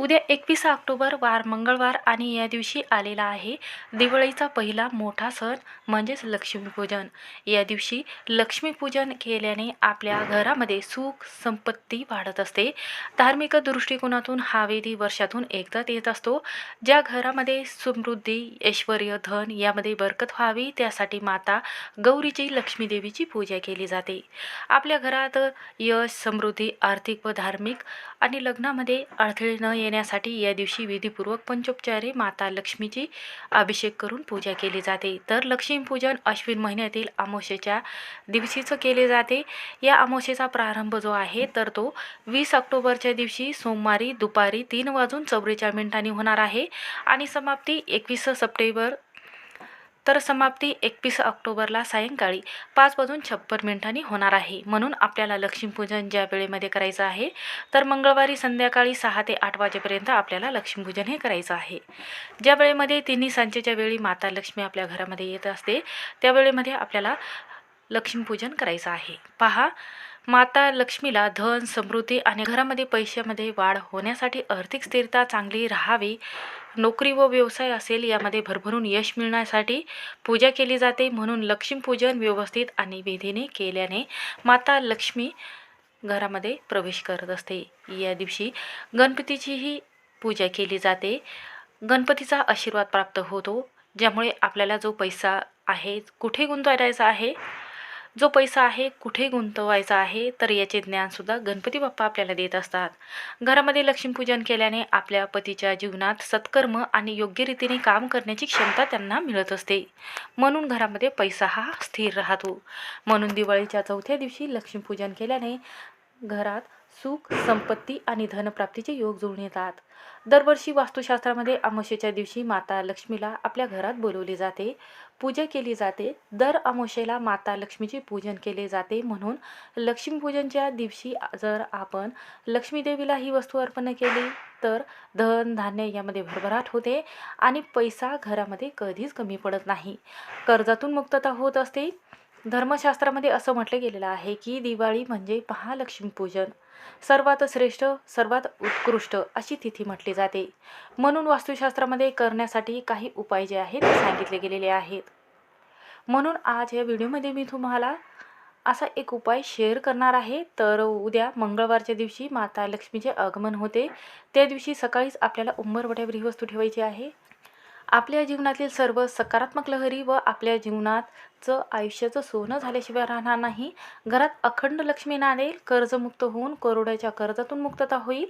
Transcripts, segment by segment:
उद्या एकवीस ऑक्टोबर वार मंगळवार आणि या दिवशी आलेला आहे. दिवाळीचा पहिला मोठा सण म्हणजेच लक्ष्मीपूजन. या दिवशी लक्ष्मीपूजन केल्याने आपल्या घरामध्ये सुख संपत्ती वाढत असते. धार्मिक दृष्टिकोनातून हा विधी वर्षातून एकदाच येत असतो. ज्या घरामध्ये समृद्धी ऐश्वर धन यामध्ये बरकत व्हावी त्यासाठी माता गौरीची लक्ष्मी देवीची पूजा केली जाते. आपल्या घरात यश समृद्धी आर्थिक व धार्मिक आणि लग्नामध्ये अडथळे न येण्यासाठी या दिवशी विधीपूर्वक पंचोपचारे माता लक्ष्मीची अभिषेक करून पूजा केली जाते. तर लक्ष्मीपूजन अश्विन महिन्यातील अमावस्येच्या दिवशीचं केले जाते. या अमावस्येचा प्रारंभ जो आहे तर तो वीस ऑक्टोबरच्या दिवशी सोमवारी दुपारी तीन वाजून चौवेचाळीस मिनिटांनी होणार आहे. आणि समाप्ती एकवीस सप्टेंबर तर समाप्ती. एकवीस ऑक्टोबरला सायंकाळी पाच वाजून छप्पन मिनिटांनी होणार आहे. म्हणून आपल्याला लक्ष्मीपूजन ज्या वेळेमध्ये करायचं आहे तर मंगळवारी संध्याकाळी सहा ते आठ वाजेपर्यंत आपल्याला लक्ष्मीपूजन हे करायचं आहे. ज्या वेळेमध्ये तिन्ही सांजेच्या वेळी माता लक्ष्मी आपल्या घरामध्ये येत असते त्यावेळेमध्ये आपल्याला लक्ष्मीपूजन करायचं आहे. पहा माता लक्ष्मीला धन समृद्धी आणि घरामध्ये पैशामध्ये वाढ होण्यासाठी आर्थिक स्थिरता चांगली राहावी. नोकरी व व्यवसाय असेल यामध्ये भरभरून यश मिळण्यासाठी पूजा केली जाते. म्हणून लक्ष्मीपूजन व्यवस्थित आणि विधीने केल्याने माता लक्ष्मी घरामध्ये प्रवेश करत असते. या दिवशी गणपतीचीही पूजा केली जाते. गणपतीचा आशीर्वाद प्राप्त होतो ज्यामुळे आपल्याला जो पैसा आहे कुठे गुंतवायचा आहे जो पैसा आहे कुठे गुंतवायचा आहे तर याचे ज्ञानसुद्धा गणपती बाप्पा आपल्याला देत असतात. घरामध्ये लक्ष्मीपूजन केल्याने आपल्या पतीच्या जीवनात सत्कर्म आणि योग्य रीतीने काम करण्याची क्षमता त्यांना मिळत असते. म्हणून घरामध्ये पैसा हा स्थिर राहतो. म्हणून दिवाळीच्या चौथ्या दिवशी लक्ष्मीपूजन केल्याने घरात सुख संपत्ती आणि धनप्राप्तीचे योग जुळून येतात. दरवर्षी वास्तुशास्त्रामध्ये अमावस्येच्या दिवशी माता लक्ष्मीला आपल्या घरात बोलवले जाते. पूजा केली जाते. दर अमावस्येला माता लक्ष्मीचे पूजन केले जाते. म्हणून लक्ष्मीपूजनच्या दिवशी जर आपण लक्ष्मीदेवीला ही वस्तू अर्पण केली तर धन धान्य यामध्ये भरभराट होते आणि पैसा घरामध्ये कधीच कमी पडत नाही. कर्जातून मुक्तता होत असते. धर्मशास्त्रामध्ये असं म्हटलं गेलेलं आहे की दिवाळी म्हणजे महालक्ष्मीपूजन. सर्वात श्रेष्ठ सर्वात उत्कृष्ट अशी तिथी म्हटली जाते. म्हणून वास्तुशास्त्रामध्ये करण्यासाठी काही उपाय जे आहेत ते सांगितले गेलेले आहेत. म्हणून आज या व्हिडिओमध्ये मी तुम्हाला असा एक उपाय शेअर करणार आहे. तर उद्या मंगळवारच्या दिवशी माता लक्ष्मीचे आगमन होते. त्या दिवशी सकाळीच आपल्याला उंबरवट्यावर ही वस्तू ठेवायची आहे. आपल्या जीवनातील सर्व सकारात्मक लहरी व आपल्या जीवनाचं आयुष्याचं सोनं झाल्याशिवाय राहणार नाही. घरात अखंड लक्ष्मी नांदेल कर्जमुक्त होऊन करोड्याच्या कर्जातून मुक्तता होईल.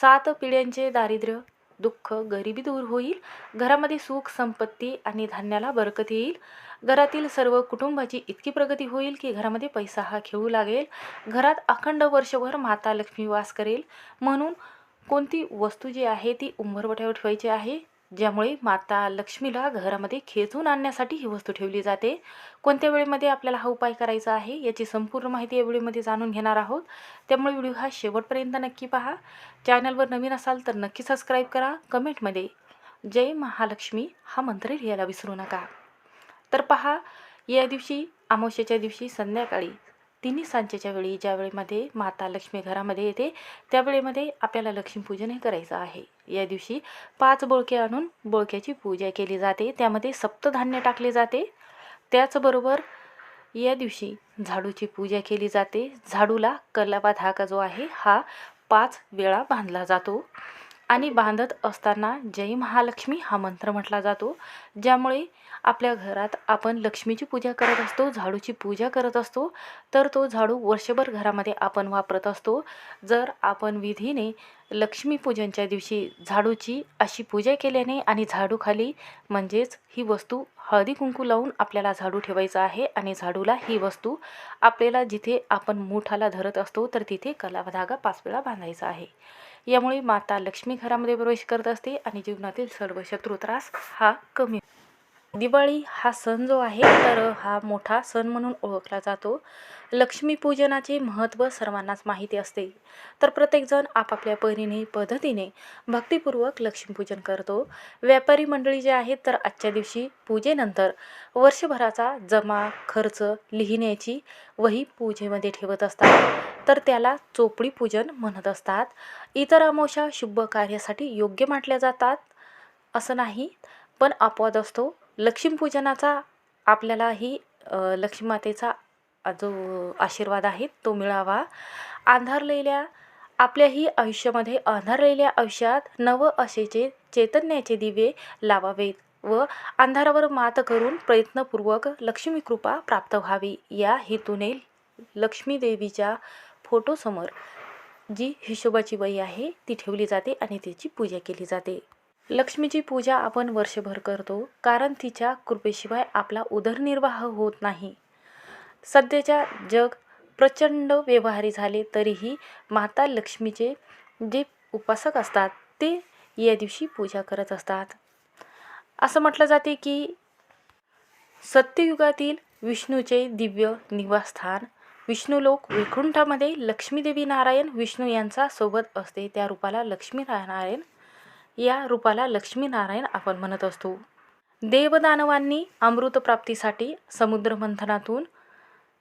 सात पिढ्यांचे दारिद्र्य दुःख गरिबी दूर होईल. घरामध्ये सुख संपत्ती आणि धान्याला बरकत येईल. घरातील सर्व कुटुंबाची इतकी प्रगती होईल की घरामध्ये पैसा हा खेळू लागेल. घरात अखंड वर्षभर माता लक्ष्मी वास करेल. म्हणून कोणती वस्तू जी आहे ती उंबरवट्यावर ठेवायची आहे? ज्यामुळे माता लक्ष्मीला घरामध्ये खेचून आणण्यासाठी ही वस्तू ठेवली जाते. कोणत्या वेळेमध्ये आपल्याला हा उपाय करायचा आहे याची संपूर्ण माहिती या व्हिडिओमध्ये जाणून घेणार आहोत. त्यामुळे व्हिडिओ हा शेवटपर्यंत नक्की पहा. चॅनलवर नवीन असाल तर नक्की सबस्क्राईब करा. कमेंटमध्ये जय महालक्ष्मी हा मंत्र लिहायला विसरू नका. तर पहा या दिवशी अमावस्येच्या दिवशी संध्याकाळी तिन्ही सांजेच्या वेळी ज्या वेळेमध्ये माता लक्ष्मी घरामध्ये येते त्यावेळेमध्ये आपल्याला लक्ष्मीपूजन हे करायचं आहे. या दिवशी पाच बोळके आणून बोळक्याची पूजा केली जाते. त्यामध्ये सप्तधान्य टाकले जाते. त्याचबरोबर या दिवशी झाडूची पूजा केली जाते. झाडूला कलावा धागा जो आहे हा पाच वेळा बांधला जातो. आणि बांधत असताना जय महालक्ष्मी हा मंत्र म्हटला जातो ज्यामुळे आपल्या घरात आपण लक्ष्मीची पूजा करत असतो झाडूची पूजा करत असतो तर तो झाडू वर्षभर घरामध्ये आपण वापरत असतो. जर आपण विधीने लक्ष्मीपूजनच्या दिवशी झाडूची अशी पूजा केल्याने आणि झाडूखाली म्हणजेच ही वस्तू हळदी कुंकू लावून आपल्याला झाडू ठेवायचा आहे आणि झाडूला ही वस्तू आपल्याला जिथे आपण मुठाला धरत असतो तर तिथे कला धागा पाच वेळा बांधायचा आहे. यामुळे माता लक्ष्मी घरामध्ये प्रवेश करत असते आणि जीवनातील सर्व शत्रू त्रास हा कमी दिवाळी हा सण जो आहे तर हा मोठा सण म्हणून ओळखला जातो. लक्ष्मीपूजनाचे महत्त्व सर्वांनाच माहिती असते. तर प्रत्येकजण आपापल्या परीने पद्धतीने भक्तिपूर्वक लक्ष्मीपूजन करतो. व्यापारी मंडळी जे आहेत तर आजच्या दिवशी पूजेनंतर वर्षभराचा जमा खर्च लिहिण्याची वही पूजेमध्ये ठेवत असतात. तर त्याला चोपडी पूजन म्हणत असतात. इतर अमावश्या शुभ कार्यासाठी योग्य म्हटल्या जातात. असं नाही पण अपवाद असतो. लक्ष्मीपूजनाचा आपल्यालाही लक्ष्मीमातेचा जो आशीर्वाद आहे तो मिळावा. अंधारलेल्या आपल्याही आयुष्यामध्ये अंधारलेल्या आयुष्यात नव असेचे चैतन्याचे दिवे लावावेत व अंधारावर मात करून प्रयत्नपूर्वक लक्ष्मी कृपा प्राप्त व्हावी. या हेतूने लक्ष्मीदेवीच्या फोटोसमोर जी हिशोबाची वही आहे ती ठेवली जाते आणि तिची पूजा केली जाते. लक्ष्मीची पूजा आपण वर्षभर करतो कारण तिच्या कृपेशिवाय आपला उदरनिर्वाह होत नाही. सध्याच्या जग प्रचंड व्यवहारी झाले तरीही माता लक्ष्मीचे जे उपासक असतात ते या दिवशी पूजा करत असतात. असं म्हटलं जाते की सत्ययुगातील विष्णूचे दिव्य निवासस्थान विष्णुलोक वैकुंठामध्ये लक्ष्मीदेवी नारायण विष्णू यांचा सोबत असते. त्या रूपाला लक्ष्मी नारायण या रूपाला लक्ष्मीनारायण आपण म्हणत असतो. देवदानवांनी अमृतप्राप्तीसाठी समुद्रमंथनातून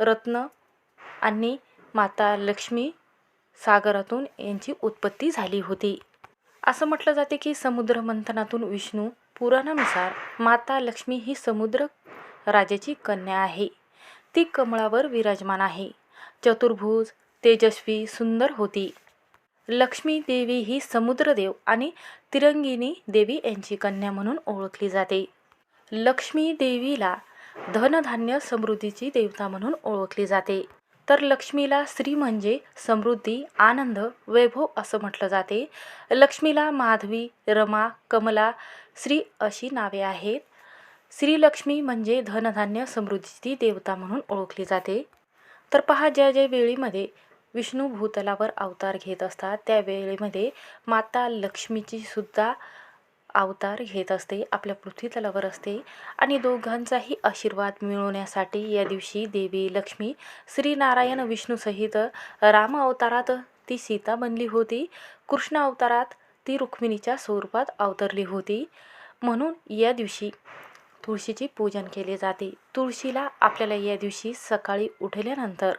रत्न आणि माता लक्ष्मी सागरातून यांची उत्पत्ती झाली होती. असं म्हटलं जाते की समुद्रमंथनातून विष्णू पुराणानुसार माता लक्ष्मी ही समुद्र राजाची कन्या आहे. ती कमळावर विराजमान आहे. चतुर्भुज तेजस्वी सुंदर होती. लक्ष्मी देवी ही समुद्रदेव आणि तिरंगिणी देवी यांची कन्या म्हणून ओळखली जाते. लक्ष्मी देवीला धनधान्य समृद्धीची देवता म्हणून ओळखली जाते. तर लक्ष्मीला स्त्री म्हणजे समृद्धी आनंद वैभव असं म्हटलं जाते. लक्ष्मीला माधवी रमा कमला श्री अशी नावे आहेत. श्रीलक्ष्मी म्हणजे धनधान्य समृद्धीची देवता म्हणून ओळखली जाते. तर पहा ज्या ज्या वेळीमध्ये विष्णू भूतलावर अवतार घेत असतात त्या वेळेमध्ये माता लक्ष्मीची सुद्धा अवतार घेत असते आपल्या पृथ्वीतलावर असते. आणि दोघांचाही आशीर्वाद मिळवण्यासाठी या दिवशी देवी लक्ष्मी श्रीनारायण विष्णूसहित राम अवतारात ती सीता बनली होती. कृष्ण अवतारात ती रुक्मिणीच्या स्वरूपात अवतरली होती. म्हणून या दिवशी तुळशीची पूजन केले जाते. तुळशीला आपल्याला या दिवशी सकाळी उठल्यानंतर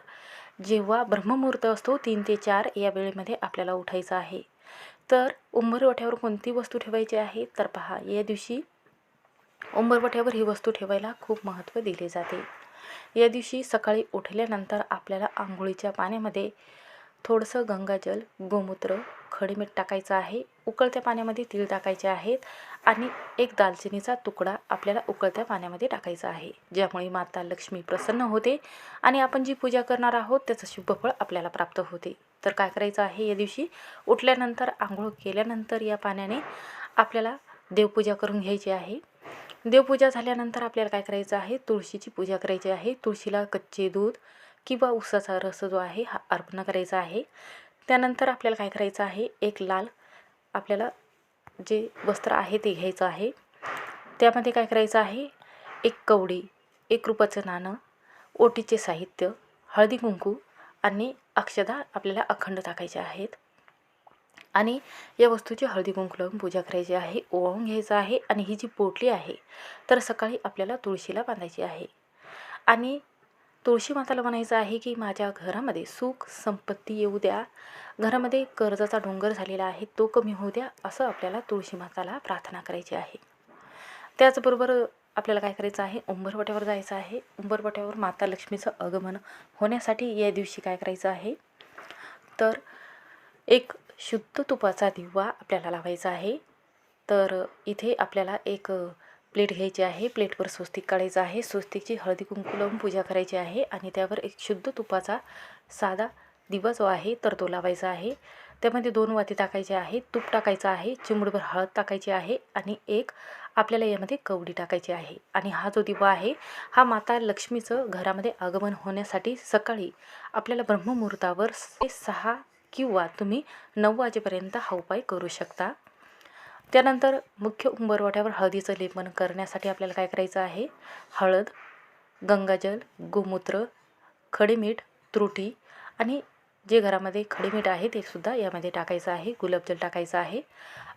जेव्हा ब्रह्ममुहूर्त असतो तीन ते चार या वेळेमध्ये आपल्याला उठायचं आहे. तर उंबरवठ्यावर कोणती वस्तू ठेवायची आहे? तर पहा या दिवशी उंबरवठ्यावर ही वस्तू ठेवायला खूप महत्त्व दिले जाते. या दिवशी सकाळी उठल्यानंतर आपल्याला आंघोळीच्या पाण्यामध्ये थोडंसं गंगाजल गोमूत्र खडीमीठ टाकायचं आहे. उकळत्या पाण्यामध्ये तीळ टाकायचे आहेत आणि एक दालचिनीचा तुकडा आपल्याला उकळत्या पाण्यामध्ये टाकायचा आहे. ज्यामुळे माता लक्ष्मी प्रसन्न होते आणि आपण जी पूजा करणार आहोत त्याचं शुभफळ आपल्याला प्राप्त होते. तर काय करायचं आहे? या दिवशी उठल्यानंतर आंघोळ केल्यानंतर या पाण्याने आपल्याला देवपूजा करून घ्यायची आहे. देवपूजा झाल्यानंतर आपल्याला काय करायचं आहे? तुळशीची पूजा करायची आहे. तुळशीला कच्चे दूध किंवा उसाचा रस जो आहे हा अर्पण करायचा आहे. त्यानंतर आपल्याला काय करायचं आहे? एक लाल आपल्याला जे वस्त्र आहे ते घ्यायचं आहे. त्यामध्ये काय करायचं आहे? एक कवडी एक रुपयाचं नाणं ओटीचे साहित्य हळदी कुंकू आणि अक्षदा आपल्याला अखंड टाकायचे आहेत. आणि या वस्तूची हळदी कुंकू लावून पूजा करायची आहे. ओवाळून घ्यायचं आहे आणि ही जी पोटली आहे तर सकाळी आपल्याला तुळशीला बांधायची आहे. आणि तुळशी माताला म्हणायचं आहे की माझ्या घरामध्ये सुख संपत्ती येऊ द्या. घरामध्ये कर्जाचा डोंगर झालेला आहे तो कमी होऊ द्या असं आपल्याला तुळशी माताला प्रार्थना करायची आहे. त्याचबरोबर आपल्याला काय करायचं आहे? उंबरवट्यावर जायचं आहे. उंबरवट्यावर माता लक्ष्मीचं आगमन होण्यासाठी या दिवशी काय करायचं आहे? तर एक शुद्ध तुपाचा दिवा आपल्याला लावायचा आहे. तर इथे आपल्याला एक प्लेट घ्यायची आहे. प्लेटवर स्वस्तिक काढायचं आहे. स्वस्तिकची हळदी कुंकू लावून पूजा करायची आहे आणि त्यावर एक शुद्ध तुपाचा साधा दिवा जो आहे तर तो लावायचा आहे. त्यामध्ये दोन वाती टाकायचे आहे तूप टाकायचं आहे. चिमूडभर हळद टाकायची आहे आणि एक आपल्याला यामध्ये कवडी टाकायची आहे. आणि हा जो दिवा आहे हा माता लक्ष्मीचं घरामध्ये आगमन होण्यासाठी सकाळी आपल्याला ब्रह्ममुहूर्तावर सहा किंवा तुम्ही नऊ वाजेपर्यंत हा उपाय करू शकता. त्यानंतर मुख्य उंबरवाट्यावर हळदीचं लेपन करण्यासाठी आपल्याला काय करायचं आहे? हळद गंगाजल गोमूत्र खडीमीठ त्रुटी आणि जे घरामध्ये खडीमीठ आहे ते सुद्धा यामध्ये टाकायचं आहे गुलाबजल टाकायचं आहे.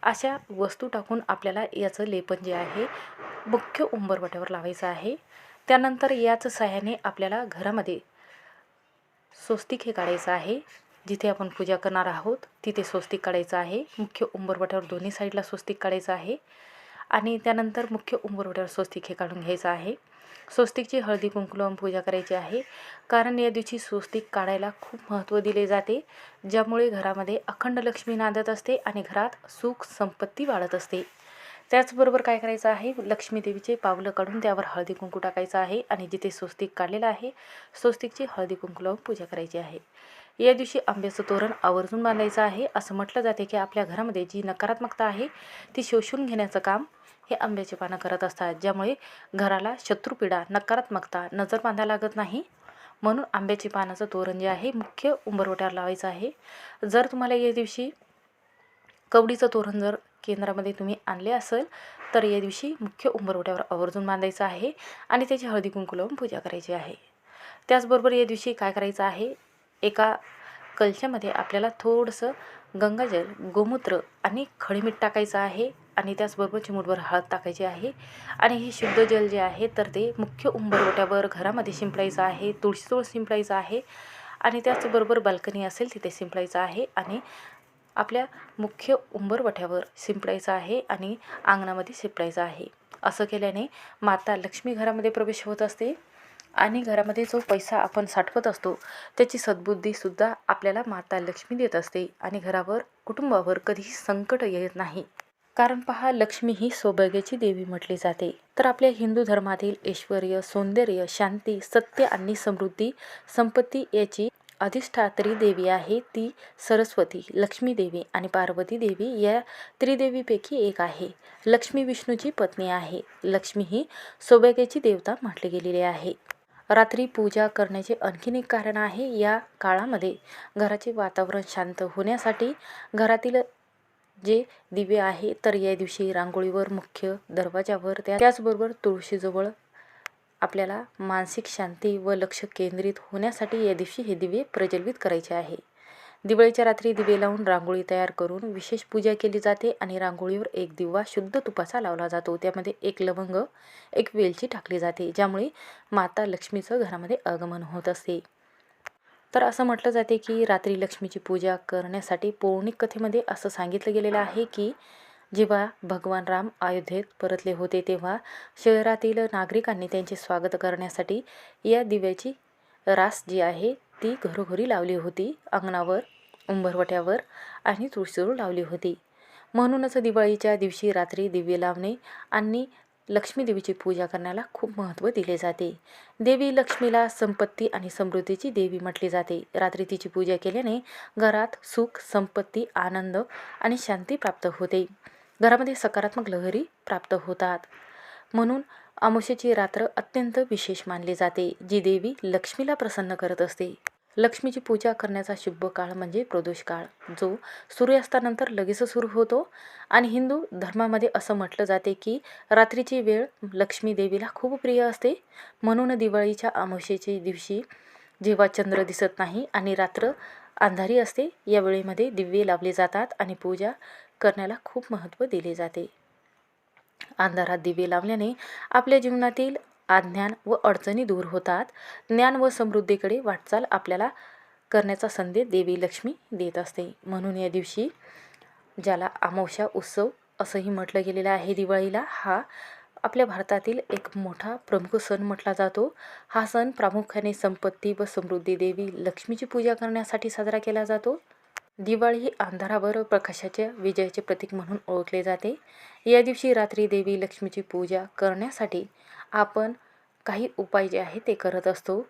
अशा वस्तू टाकून आपल्याला याचं लेपन जे आहे मुख्य उंबरवाट्यावर लावायचं आहे. त्यानंतर याच सहाय्याने आपल्याला घरामध्ये स्वस्तिक हे काढायचं आहे. जिथे आपण पूजा करणार आहोत तिथे स्वस्तिक काढायचं आहे. मुख्य उंबरवट्यावर दोन्ही साईडला स्वस्तिक काढायचं आहे. आणि त्यानंतर मुख्य उंबरवट्यावर स्वस्तिक हे काढून घ्यायचं आहे. स्वस्तिकची हळदी कुंकू लावून पूजा करायची आहे. कारण या दिवशी स्वस्तिक काढायला खूप महत्त्व दिले जाते ज्यामुळे घरामध्ये अखंड लक्ष्मी नांदत असते आणि घरात सुख संपत्ती वाढत असते. त्याचबरोबर काय करायचं आहे? लक्ष्मीदेवीचे पावलं काढून त्यावर हळदी कुंकू टाकायचं आहे आणि जिथे स्वस्तिक काढलेलं आहे स्वस्तिकची हळदी कुंकू लावून पूजा करायची आहे. या दिवशी आंब्याचं तोरण आवर्जून बांधायचं आहे. असं म्हटलं जाते की आपल्या घरामध्ये जी नकारात्मकता आहे ती शोषून घेण्याचं काम हे आंब्याचे पानं करत असतात. ज्यामुळे घराला शत्रुपीडा नकारात्मकता नजर बांधा लागत नाही. म्हणून आंब्याची पानाचं तोरण जे आहे मुख्य उंबरवट्यावर लावायचं आहे. जर तुम्हाला या दिवशी कवडीचं तोरण जर केंद्रामध्ये तुम्ही आणले असेल तर या दिवशी मुख्य उंबरवट्यावर आवर्जून बांधायचं आहे आणि त्याची हळदी कुंकू लावून पूजा करायची आहे. त्याचबरोबर या दिवशी काय करायचं आहे? एका कलशामध्ये आपल्याला थोडंसं गंगाजल गोमूत्र आणि खडीमीठ टाकायचं आहे आणि त्याचबरोबर चिमूटभर हळद टाकायची आहे. आणि हे शुद्ध जल जे आहे तर ते मुख्य उंबरवट्यावर घरामध्ये शिंपडायचं आहे तुळशीजवळ शिंपडायचं आहे आणि त्याचबरोबर बाल्कनी असेल तिथे शिंपडायचं आहे आणि आपल्या मुख्य उंबरवठ्यावर शिंपडायचं आहे आणि अंगणामध्ये शिंपडायचं आहे. असं केल्याने माता लक्ष्मी घरामध्ये प्रवेश होत असते आणि घरामध्ये जो पैसा आपण साठवत असतो त्याची सद्बुद्धीसुद्धा आपल्याला माता लक्ष्मी देत असते आणि घरावर कुटुंबावर कधीही संकट येत नाही. कारण पहा लक्ष्मी ही सौभाग्याची देवी म्हटली जाते. तर आपल्या हिंदू धर्मातील ऐश्वर सौंदर्य शांती सत्य आणि समृद्धी संपत्ती याची अधिष्ठात्री देवी आहे ती सरस्वती लक्ष्मी देवी आणि पार्वती देवी या त्रिदेवीपैकी एक आहे. लक्ष्मी विष्णूची पत्नी आहे. लक्ष्मी ही सौभाग्याची देवता म्हटली गेलेली आहे. रात्री पूजा करण्याचे आणखीन एक कारण आहे या काळामध्ये घराचे वातावरण शांत होण्यासाठी घरातील जे दिवे आहे तर या दिवशी रांगोळीवर मुख्य दरवाजावर त्या त्याचबरोबर तुळशीजवळ आपल्याला मानसिक शांती व लक्ष केंद्रित होण्यासाठी या दिवशी हे दिवे प्रज्वलित करायचे आहे. दिवाळीच्या रात्री दिवे लावून रांगोळी तयार करून विशेष पूजा केली जाते आणि रांगोळीवर एक दिवा शुद्ध तुपाचा लावला जातो. त्यामध्ये एक लवंग एक वेलची टाकली जाते ज्यामुळे माता लक्ष्मीचं घरामध्ये आगमन होत असते. तर असं म्हटलं जाते की रात्री लक्ष्मीची पूजा करण्यासाठी पौराणिक कथेमध्ये असं सांगितलं गेलेलं आहे की जेव्हा भगवान राम अयोध्येत परतले होते तेव्हा शहरातील नागरिकांनी त्यांचे स्वागत करण्यासाठी या दिव्याची रास जी आहे ती घरोघरी लावली होती. अंगणावर उंबरवट्यावर आणि तुळशीजवळ लावली होती. म्हणूनच दिवाळीच्या दिवशी रात्री दिवे लावणे आणि लक्ष्मी देवीची पूजा करण्याला खूप महत्त्व दिले जाते. देवी लक्ष्मीला संपत्ती आणि समृद्धीची देवी म्हटली जाते. रात्री तिची पूजा केल्याने घरात सुख संपत्ती आनंद आणि शांती प्राप्त होते. घरामध्ये सकारात्मक लहरी प्राप्त होतात. म्हणून अमावस्येची रात्र अत्यंत विशेष मानली जाते जी देवी लक्ष्मीला प्रसन्न करत असते. लक्ष्मीची पूजा करण्याचा शुभ काळ म्हणजे प्रदोष काळ जो सूर्यास्तानंतर लगेच सुरू होतो. आणि हिंदू धर्मामध्ये असं म्हटलं जाते की रात्रीची वेळ लक्ष्मी देवीला खूप प्रिय असते. म्हणून दिवाळीच्या अमावस्येच्या दिवशी जेव्हा चंद्र दिसत नाही आणि रात्र अंधारी असते या वेळेमध्ये दिवे लावले जातात आणि पूजा करण्याला खूप महत्त्व दिले जाते. अंधारात दिवे लावल्याने आपल्या जीवनातील अज्ञान व अडचणी दूर होतात. ज्ञान व समृद्धीकडे वाटचाल आपल्याला करण्याचा संदेश देवी लक्ष्मी देत असते. म्हणून या दिवशी ज्याला अमावस्या उत्सव असंही म्हटलं गेलेलं आहे दिवाळीला हा आपल्या भारतातील एक मोठा प्रमुख सण म्हटला जातो. हा सण प्रामुख्याने संपत्ती व समृद्धी देवी लक्ष्मीची पूजा करण्यासाठी साजरा केला जातो. दिवाळी ही अंधारावर प्रकाशाच्या विजयाचे प्रतीक म्हणून ओळखले जाते. या दिवशी रात्री देवी लक्ष्मीची पूजा करण्यासाठी आपण काही उपाय जे आहे ते करत असतो.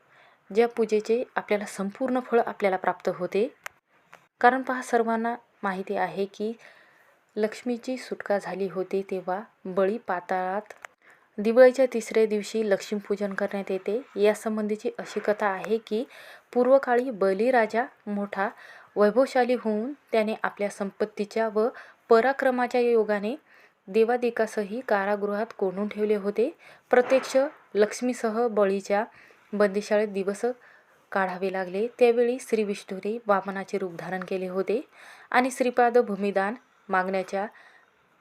ज्या पूजेचे आपल्याला संपूर्ण फळ आपल्याला प्राप्त होते. कारण पहा सर्वांना माहिती आहे की लक्ष्मीची सुटका झाली होती तेव्हा बळी पाताळात दिवाळीच्या तिसऱ्या दिवशी लक्ष्मीपूजन करण्यात येते. यासंबंधीची अशी कथा आहे की पूर्वकाळी बलीराजा मोठा वैभवशाली होऊन त्याने आपल्या संपत्तीच्या व पराक्रमाच्या योगाने देवादिकासही कारागृहात कोंडून ठेवले होते. प्रत्यक्ष लक्ष्मीसह बळीच्या बंदिशाळेत दिवस काढावे लागले. त्यावेळी श्री विष्णूने वामनाचे रूप धारण केले होते आणि श्रीपाद भूमिदान मागण्याच्या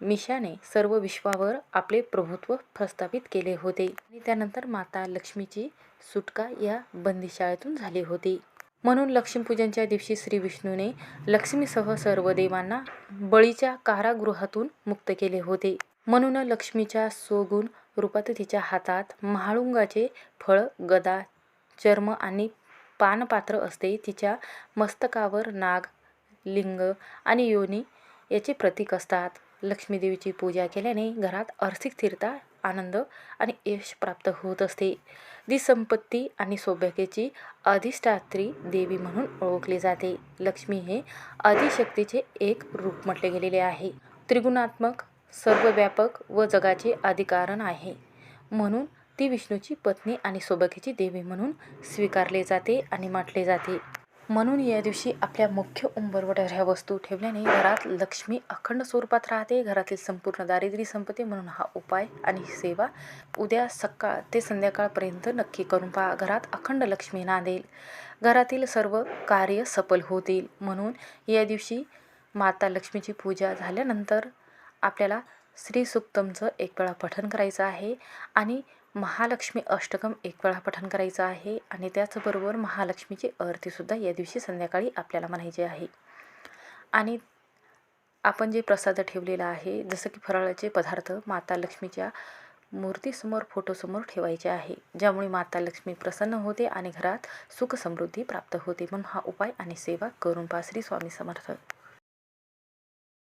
मिशाने सर्व विश्वावर आपले प्रभुत्व प्रस्थापित केले होते. आणि त्यानंतर माता लक्ष्मीची सुटका या बंदिशाळेतून झाली होती. म्हणून लक्ष्मीपूजनच्या दिवशी श्री विष्णूने लक्ष्मीसह सर्व देवांना बळीच्या कारागृहातून मुक्त केले होते. म्हणून लक्ष्मीच्या स्वगुण रूपात तिच्या हातात महाळुंगाचे फळ गदा चर्म आणि पानपात्र असते. तिच्या मस्तकावर नाग लिंग आणि योनी याचे प्रतीक असतात. लक्ष्मीदेवीची पूजा केल्याने घरात आर्थिक स्थिरता आनंद आणि यश प्राप्त होत असते. जी संपत्ती आणि सौभाग्याची अधिष्ठात्री देवी म्हणून ओळखली जाते. लक्ष्मी हे आदिशक्तीचे एक रूप म्हटले गेलेले आहे. त्रिगुणात्मक सर्वव्यापक व जगाचे अधिकारण आहे. म्हणून ती विष्णूची पत्नी आणि सौभाग्याची देवी म्हणून स्वीकारले जाते आणि म्हटले जाते. म्हणून या दिवशी आपल्या मुख्य उंबरवट्यावर ह्या वस्तू ठेवल्याने घरात लक्ष्मी अखंड स्वरूपात राहते. घरातील संपूर्ण दारिद्र्य संपत्ती म्हणून हा उपाय आणि सेवा उद्या सकाळ ते संध्याकाळपर्यंत नक्की करून पहा. घरात अखंड लक्ष्मी नांदेल. घरातील सर्व कार्य सफल होतील म्हणून या दिवशी माता लक्ष्मीची पूजा झाल्यानंतर आपल्याला श्री सुक्तमचं एक वेळा पठण करायचं आहे आणि महालक्ष्मी अष्टकम एक वेळा पठण करायचं आहे आणि त्याचबरोबर महालक्ष्मीची आरतीसुद्धा या दिवशी संध्याकाळी आपल्याला म्हणायची आहे. आणि आपण जे प्रसाद ठेवलेला आहे जसं की फराळाचे पदार्थ माता लक्ष्मीच्या मूर्तीसमोर फोटोसमोर ठेवायचे आहे ज्यामुळे माता लक्ष्मी प्रसन्न होते आणि घरात सुख समृद्धी प्राप्त होते म्हणून हा उपाय आणि सेवा करून पासरी स्वामी समर्थ.